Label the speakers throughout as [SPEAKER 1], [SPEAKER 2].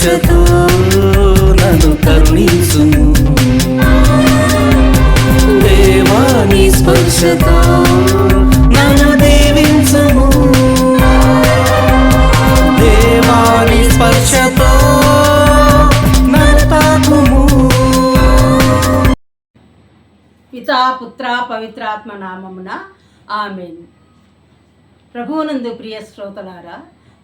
[SPEAKER 1] స్పర్శతో నన్ను కరుణించుము. దేవాని స్పర్శతో నన్ను దీవించుము. దేవాని స్పర్శతో
[SPEAKER 2] పితా పుత్ర పవిత్రాత్మ నామమున ఆమెన్. ప్రభువునందు ప్రియ శ్రోతలారా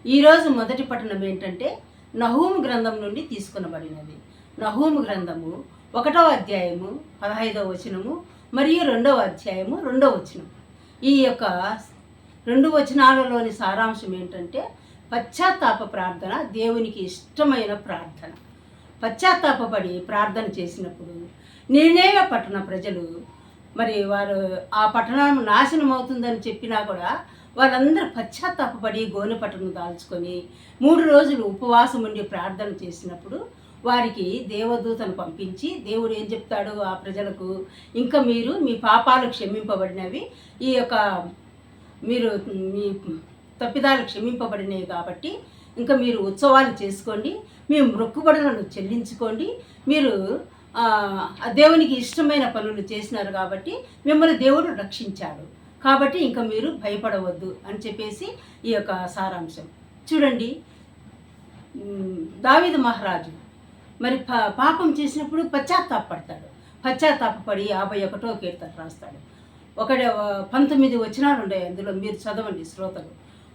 [SPEAKER 2] ఈరోజు మొదటి పట్టణం ఏంటంటే నహూము గ్రంథం నుండి తీసుకునబడినది. నహూము గ్రంథము ఒకటవ అధ్యాయము పదహైదవ వచనము మరియు రెండవ అధ్యాయము రెండవ వచనం. ఈ యొక్క రెండు వచనాలలోని సారాంశం ఏంటంటే పశ్చాత్తాప ప్రార్థన దేవునికి ఇష్టమైన ప్రార్థన. పశ్చాత్తాపడి ప్రార్థన చేసినప్పుడు నిర్ణయ పట్టణ ప్రజలు మరి వారు ఆ పట్టణం నాశనం అవుతుందని చెప్పినా కూడా వాళ్ళందరూ పశ్చాత్తాపడి గోనె పట్టణం దాల్చుకొని మూడు రోజులు ఉపవాసం ఉండి ప్రార్థన చేసినప్పుడు వారికి దేవదూతను పంపించి దేవుడు ఏం చెప్తాడు ఆ ప్రజలకు? ఇంకా మీరు మీ పాపాలు క్షమింపబడినవి ఈ యొక్క మీరు మీ తప్పిదాలు క్షమింపబడినవి కాబట్టి ఇంకా మీరు ఉత్సవాలు చేసుకోండి మీ మొక్కుబడులను చెల్లించుకోండి మీరు దేవునికి ఇష్టమైన పనులు చేసినారు కాబట్టి మిమ్మల్ని దేవుడు రక్షించాడు. కాబట్టి ఇంకా మీరు భయపడవద్దు అని చెప్పేసి ఈ యొక్క సారాంశం. చూడండి. దావిద మహారాజు. మరి పా పాపం చేసినప్పుడు పశ్చాత్తాపడతాడు. పశ్చాత్తాపడి యాభై ఒకటో కీర్తన రాస్తాడు. ఒకటి పంతొమ్మిది వచనాలు ఉన్నాయి అందులో మీరు చదవండి శ్రోతలు.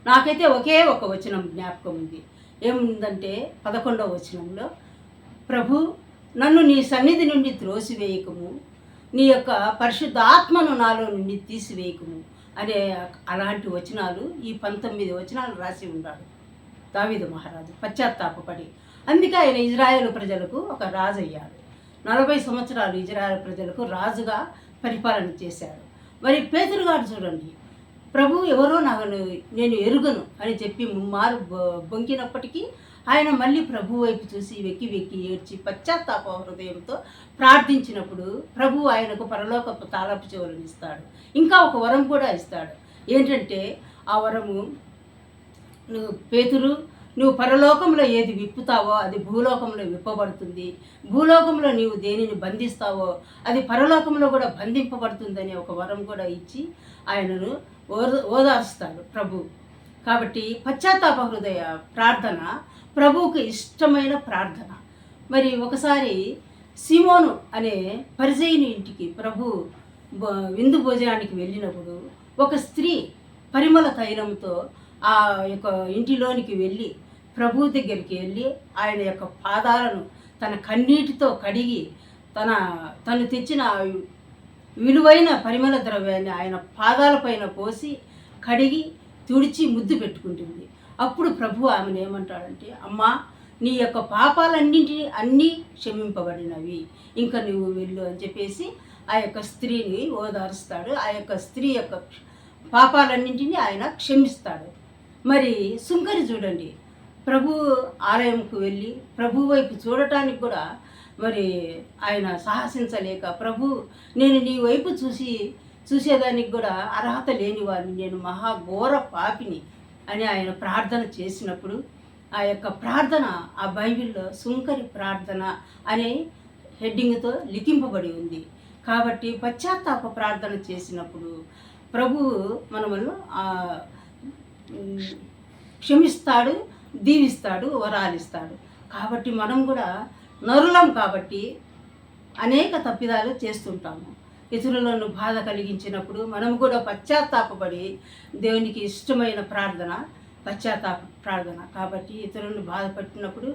[SPEAKER 2] నాకైతే ఒకే ఒక వచనం జ్ఞాపకం ఉంది. ఏముందంటే పదకొండవ వచనంలో ప్రభు నన్ను నీ సన్నిధి నుండి త్రోసివేయకము. నీ యొక్క పరిశుద్ధ ఆత్మను నాలో నుండి తీసివేయకము అనే అలాంటి వచనాలు ఈ పంతొమ్మిది వచనాలు రాసి ఉన్నాడు దావీదు మహారాజు పశ్చాత్తాపపడి. అందుకే ఆయన ఇజ్రాయేల్ ప్రజలకు ఒక రాజు అయ్యాడు నలభై సంవత్సరాలు ఇజ్రాయెల్ ప్రజలకు రాజుగా పరిపాలన చేశాడు. మరి పేతురు గారు చూడండి ప్రభు ఎవరో నాకు నేను ఎరుగను అని చెప్పి మారు బొ- బొంకినప్పటికీ ఆయన మళ్ళీ ప్రభు వైపు చూసి వెక్కి వెక్కి ఏడ్చి పశ్చాత్తాప హృదయంతో ప్రార్థించినప్పుడు ప్రభు ఆయనకు పరలోకపు తాలపు చెవులను ఇస్తాడు. ఇంకా ఒక వరం కూడా ఇస్తాడు. ఏంటంటే ఆ వరము నువ్వు పేతురు నువ్వు పరలోకంలో ఏది విప్పుతావో అది భూలోకంలో విప్పబడుతుంది. భూలోకంలో నీవు దేనిని బంధిస్తావో అది పరలోకంలో కూడా బంధింపబడుతుందని ఒక వరం కూడా ఇచ్చి ఆయనను ఓద ఓదార్స్తాడు ప్రభు. కాబట్టి పశ్చాత్తాప హృదయ ప్రార్థన ప్రభువుకు ఇష్టమైన ప్రార్థన. మరి ఒకసారి సిమోను అనే పరిచయని ఇంటికి ప్రభు విందు భోజనానికి వెళ్ళినప్పుడు ఒక స్త్రీ పరిమళ తైలంతో ఆ యొక్క ఇంటిలోనికి వెళ్ళి ప్రభు దగ్గరికి వెళ్ళి ఆయన యొక్క పాదాలను తన కన్నీటితో కడిగి తన తను తెచ్చిన విలువైన పరిమళ ద్రవ్యాన్ని ఆయన పాదాలపైన పోసి కడిగి తుడిచి ముద్దు పెట్టుకుంటుంది. అప్పుడు ప్రభు ఆమెను ఏమంటాడంటే అమ్మా నీ యొక్క పాపాలన్నింటినీ అన్నీ క్షమింపబడినవి. ఇంకా నువ్వు వెళ్ళు అని చెప్పేసి ఆ యొక్క స్త్రీని ఓదారుస్తాడు. ఆ యొక్క స్త్రీ యొక్క పాపాలన్నింటినీ ఆయన క్షమిస్తాడు. మరి సుంకరి చూడండి. ప్రభు ఆలయంకు వెళ్ళి ప్రభు వైపు చూడటానికి కూడా మరి ఆయన సాహసించలేక ప్రభు నేను నీ వైపు చూసి చూసేదానికి కూడా అర్హత లేని వారిని నేను మహాఘోర పాపిని అని ఆయన ప్రార్థన చేసినప్పుడు ఆ యొక్క ప్రార్థన ఆ బైబిల్లో సుంకరి ప్రార్థన అనే హెడ్డింగ్తో లిఖింపబడి ఉంది. కాబట్టి పశ్చాత్తాప ప్రార్థన చేసినప్పుడు ప్రభువు మనమను క్షమిస్తాడు దీవిస్తాడు వరాలిస్తాడు. కాబట్టి మనం కూడా నరులం కాబట్టి అనేక తప్పిదాలు చేస్తుంటాము. ఇతరులను బాధ కలిగించినప్పుడు మనం కూడా పశ్చాత్తాపడి దేవునికి ఇష్టమైన ప్రార్థన పశ్చాత్తాప ప్రార్థన. కాబట్టి ఇతరులను బాధపట్టినప్పుడు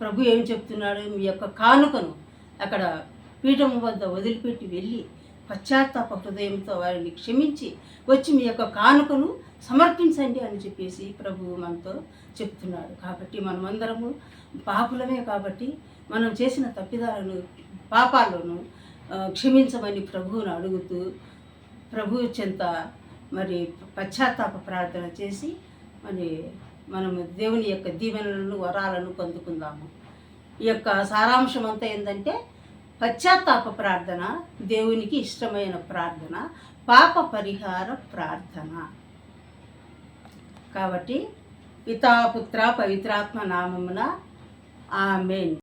[SPEAKER 2] ప్రభు ఏం చెప్తున్నాడు? మీ యొక్క కానుకను అక్కడ పీఠం వద్ద వదిలిపెట్టి వెళ్ళి పశ్చాత్తాప హృదయంతో వారిని క్షమించి వచ్చి మీ యొక్క కానుకను సమర్పించండి అని చెప్పేసి ప్రభువు మనతో చెప్తున్నాడు. కాబట్టి మనమందరము పాపులమే కాబట్టి మనం చేసిన తప్పిదాలను పాపాలను క్షమించమని ప్రభువును అడుగుతూ ప్రభు చెంత మరి పశ్చాత్తాప ప్రార్థన చేసి మరి మనము దేవుని యొక్క దీవెనలను వరాలను పొందుకుందాము. ఈ యొక్క సారాంశం అంతా ఏంటంటే పశ్చాత్తాప ప్రార్థన దేవునికి ఇష్టమైన ప్రార్థన పాప పరిహార ప్రార్థన. కాబట్టి పితాపుత్ర పవిత్రాత్మ నామమున ఆమెన్.